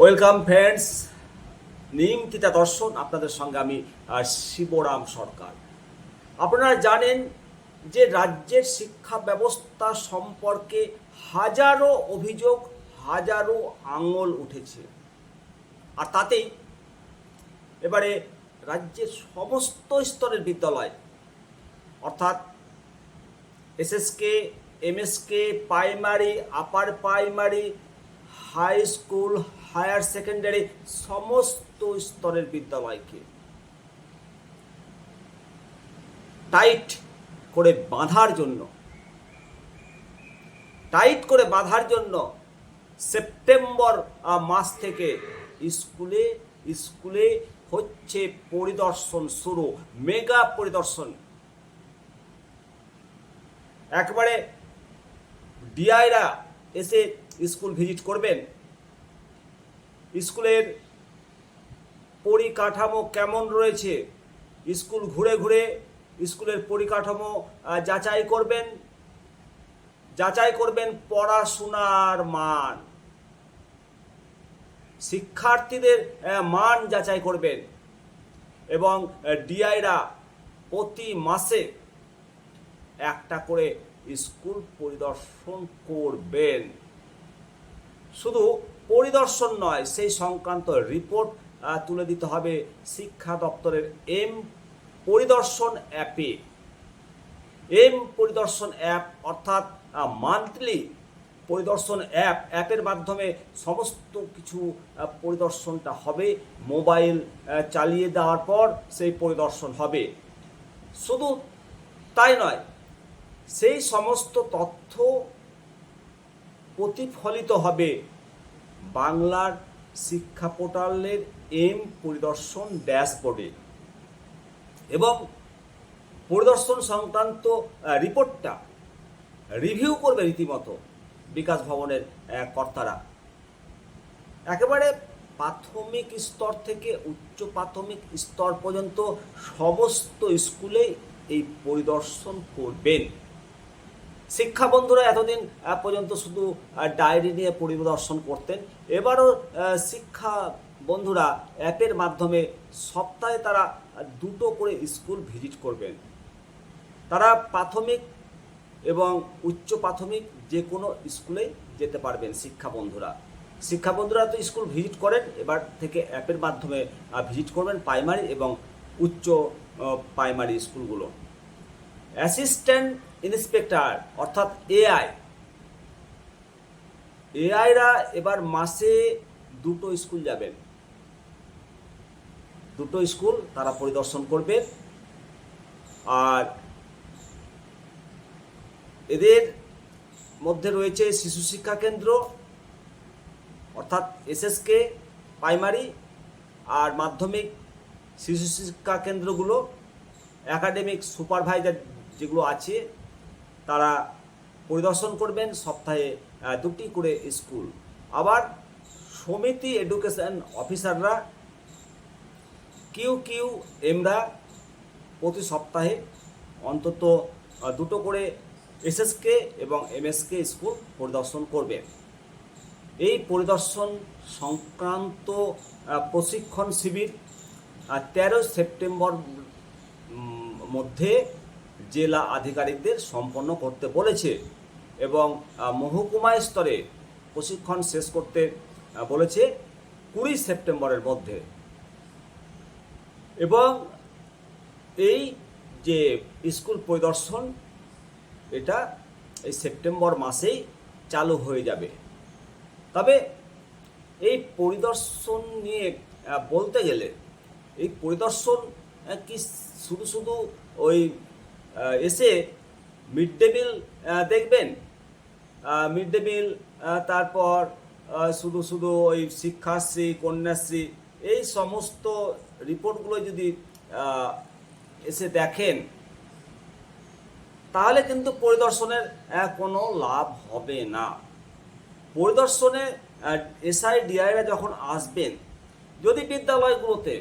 Welcome friends Nimtita দর্শন আপনাদের সঙ্গে আমি শিবরাম সরকার। আপনারা জানেন যে রাজ্যের শিক্ষা ব্যবস্থা সম্পর্কে হাজারো অভিযোগ, হাজারো আঙুল উঠেছে। আর তাতেই এবারে রাজ্যের সমস্ত স্তরের বিদ্যালয়, অর্থাৎ SSK, MSK, primary, upper primary, high school higher secondary সমস্ত স্তরের বিদ্যালয়কে টাইট করে বাঁধার জন্য, টাইট করে বাঁধার জন্য সেপ্টেম্বর মাস থেকে স্কুলে স্কুলে হচ্ছে পরিদর্শন শুরু, মেগা পরিদর্শন। একবারে ডিআইরা এসে স্কুল ভিজিট করবেন স্কুলের পরিকাঠামো কেমন রয়েছে? স্কুল ঘুরে ঘুরে স্কুলের পরিকাঠামো যাচাই করবেন? যাচাই করবেন পড়াশোনার মান। শিক্ষার্থীদের মান যাচাই করবেন। এবং ডিআইরা প্রতি মাসে একটা করে স্কুল পরিদর্শন করবেন। শুধু পরিদর্শন নয়, সেই সংক্রান্ত রিপোর্ট তুলে দিতে হবে শিক্ষা দপ্তরের এম পরিদর্শন অ্যাপে এম পরিদর্শন অ্যাপ অর্থাৎ মান্থলি পরিদর্শন অ্যাপ অ্যাপের মাধ্যমে সমস্ত কিছু পরিদর্শনটা হবে। মোবাইল চালিয়ে দেওয়ার পর সেই পরিদর্শন হবে। শুধু তাই নয়, সেই সমস্ত তথ্য প্রতিফলিত হবে বাংলার শিক্ষা পোর্টালের এম পরিদর্শন ড্যাশবোর্ডে। এবং পরিদর্শন সংক্রান্ত রিপোর্টটা রিভিউ করবে রীতিমতো বিকাশ ভবনের কর্তারা। একেবারে প্রাথমিক স্তর থেকে উচ্চ প্রাথমিক স্তর পর্যন্ত সমস্ত স্কুলে এই পরিদর্শন করবেন। শিক্ষা বন্ধুরা এতদিন পর্যন্ত শুধু ডায়েরি নিয়ে পরিদর্শন করতেন। এবারও শিক্ষা বন্ধুরা অ্যাপের মাধ্যমে সপ্তাহে তারা দুটো করে স্কুল ভিজিট করবেন। তারা প্রাথমিক এবং উচ্চ প্রাথমিক যে কোনো স্কুলে যেতে পারবেন শিক্ষা বন্ধুরা। শিক্ষা বন্ধুরা তো স্কুল ভিজিট করেন, এবার থেকে অ্যাপের মাধ্যমে ভিজিট করবেন প্রাইমারি এবং উচ্চ প্রাইমারি স্কুলগুলো। অ্যাসিস্ট্যান্ট ইন্সপেক্টর, অর্থাৎ এআই এআইরা এবার মাসে দুটো স্কুল যাবেন। দুটো স্কুল তারা পরিদর্শন করবে। আর এদের মধ্যে রয়েছে শিশু শিক্ষা কেন্দ্র, অর্থাৎ এসএসকে প্রাইমারি আর মাধ্যমিক শিশু শিক্ষা কেন্দ্রগুলো একাডেমিক সুপারভাইজার যেগুলো আছে তারা পরিদর্শন করবেন সপ্তাহে দুটি করে স্কুল। আবার সমিতি এডুকেশন অফিসাররা, কিউ কিউ এমরা প্রতি সপ্তাহে অন্তত দুটো করে এসএসকে এবং এমএসকে স্কুল পরিদর্শন করবে। এই পরিদর্শন সংক্রান্ত প্রশিক্ষণ শিবির তেরো সেপ্টেম্বর মধ্যে জেলা আধিকারিকদের সম্পন্ন করতে বলেছে এবং মহকুমা স্তরে প্রশিক্ষণ শেষ করতে বলেছে কুড়ি সেপ্টেম্বরের মধ্যে। এবং এই যে স্কুল পরিদর্শন, এটা এই সেপ্টেম্বর মাসেই চালু হয়ে যাবে। তবে এই পরিদর্শন নিয়ে বলতে গেলে এই পরিদর্শন কি শুধু শুধু ওই এসে মিড ডে মিল দেখবেন। মিড ডে মিল তারপর শুধু শুধু ওই শিক্ষাশ্রী, কন্যাশ্রী, এই সমস্ত রিপোর্টগুলো যদি এসে দেখেন, তাহলে কিন্তু পরিদর্শনের কোনো লাভ হবে না। পরিদর্শনে এসআই ডিআইরা যখন আসবেন, যদি বিদ্যালয়গুলোতে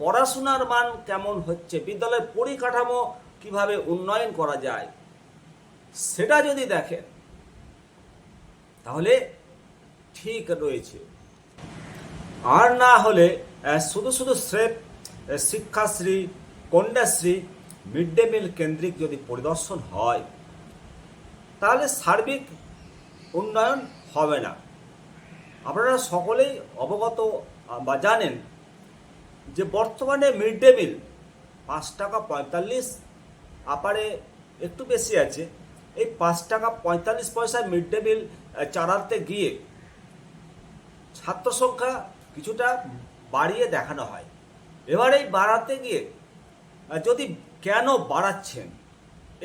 পড়াশোনার মান কেমন হচ্ছে, বিদ্যালয়ের পরিকাঠামো কীভাবে উন্নয়ন করা যায়, সেটা যদি দেখেন, তাহলে ঠিক রয়েছে। আর না হলে শুধু শুধু স্রেফ Shikshashree, Kanyashree, mid day meal কেন্দ্রিক যদি পরিদর্শন হয়, তাহলে সার্বিক উন্নয়ন হবে না। আপনারা সকলেই অবগত, বা জানেন যে বর্তমানে মিড ডে মিল পাঁচ টাকা পঁয়তাল্লিশ আপারে একটু বেশি আছে। এই পাঁচ টাকা পঁয়তাল্লিশ পয়সা মিড ডে মিল চালাতে গিয়ে ছাত্র সংখ্যা কিছুটা বাড়িয়ে দেখানো হয়। এবার এই বাড়াতে গিয়ে যদি কেন বাড়াচ্ছেন,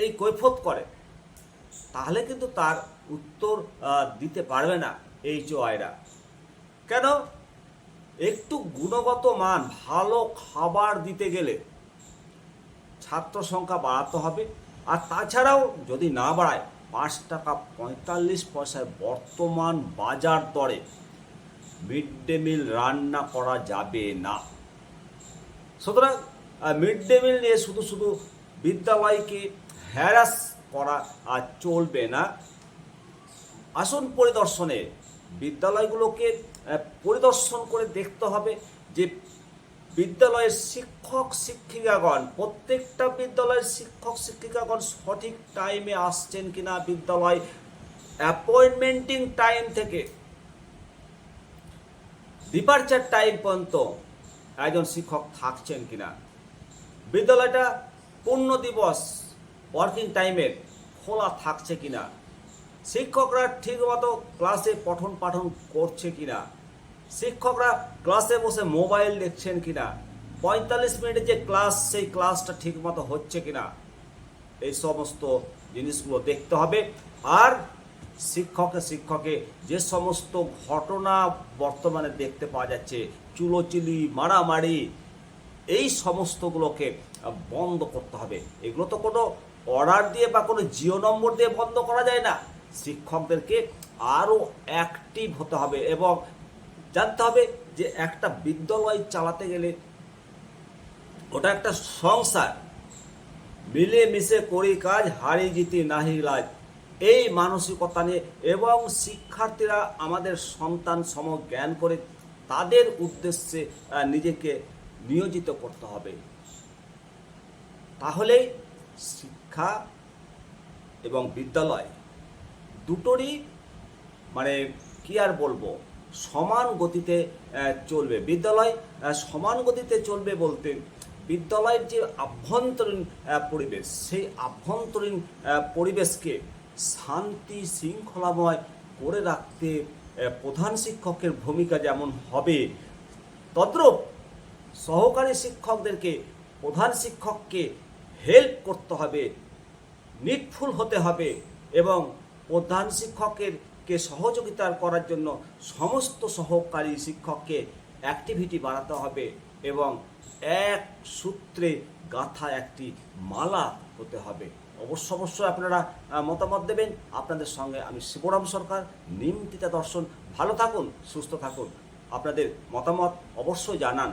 এই কৈফত করে, তাহলে কিন্তু তার উত্তর দিতে পারবে না এই আয়রা কেন? একটু গুণগত মান, ভালো খাবার দিতে গেলে ছাত্র সংখ্যা বাড়াতে হবে। আর তাছাড়াও যদি না বাড়ায়, পাঁচ টাকা পঁয়তাল্লিশ পয়সায় বর্তমান বাজার দরে মিড ডে মিল রান্না করা যাবে না। সুতরাং মিড ডে মিল নিয়ে শুধু শুধু বিদ্যালয়কে হ্যারাস করা আর চলবে না। আসন পরিদর্শনে, বিদ্যালয়গুলোকে পরিদর্শন করে দেখতে হবে যে বিদ্যালয়ের শিক্ষক, শিক্ষিকাগণ, প্রত্যেকটা বিদ্যালয়ের শিক্ষক, শিক্ষিকাগণ সঠিক টাইমে আসছেন কিনা বিদ্যালয় অ্যাপয়েন্টমেন্টিং টাইম থেকে। ডিপারচার টাইম পর্যন্ত একজন শিক্ষক থাকছেন কিনা। বিদ্যালয়টা পূর্ণ দিবস ওয়ার্কিং টাইমের খোলা থাকছে কিনা। শিক্ষকরা ঠিকমতো ক্লাসে পঠন পাঠন করছে কিনা। শিক্ষকরা ক্লাসে বসে মোবাইল দেখছেন কিনা? পঁয়তাল্লিশ মিনিটের যে ক্লাস, সেই ক্লাসটা ঠিকমতো হচ্ছে কিনা? এই সমস্ত জিনিসগুলো দেখতে হবে। আর শিক্ষকে শিক্ষকে যে সমস্ত ঘটনা বর্তমানে দেখতে পাওয়া যাচ্ছে, চুলোচিলি, মারামারি, এই সমস্তগুলোকে বন্ধ করতে হবে। এগুলো তো কোনো অর্ডার দিয়ে বা কোনো জিও নম্বর দিয়ে বন্ধ করা যায় না। শিক্ষকদেরকে আরও অ্যাক্টিভ হতে হবে এবং জানতে হবে যে একটা বিদ্যালয় চালাতে গেলে ওটা একটা সংসার। মিলে মিশে করি কাজ, হারি জিতি নাহি লাজ। এই মানসিকতা নিয়ে এবং শিক্ষার্থীরা আমাদের সন্তান সম জ্ঞান করে তাদের উদ্দেশ্যে নিজেকে নিয়োজিত করতে হবে। তাহলে শিক্ষা এবং বিদ্যালয় দুটোরই মানে কি আর বলব? সমান গতিতে চলবে। বিদ্যালয় সমান গতিতে চলবে বলতে বিদ্যালয়ের যে আভ্যন্তরীণ পরিবেশ, সেই আভ্যন্তরীণ পরিবেশকে শান্তি, শৃঙ্খলাময় করে রাখতে প্রধান শিক্ষকের ভূমিকা যেমন হবে, তদ্রূপ সহকারী শিক্ষকদেরকে, প্রধান শিক্ষককে হেল্প করতে হবে, নিটফুল হতে হবে এবং প্রধান শিক্ষকের কে সহযোগিতা করার জন্য সমস্ত সহকারী শিক্ষককে অ্যাক্টিভিটি বাড়াতে হবে এবং এক সূত্রে গাথা একটি মালা হতে হবে। অবশ্য অবশ্যই আপনারা মতামত দেবেন। আপনাদের সঙ্গে আমি শিবরাম সরকার, নিমতিতা দর্শন। ভালো থাকুন, সুস্থ থাকুন। আপনাদের মতামত অবশ্যই জানান।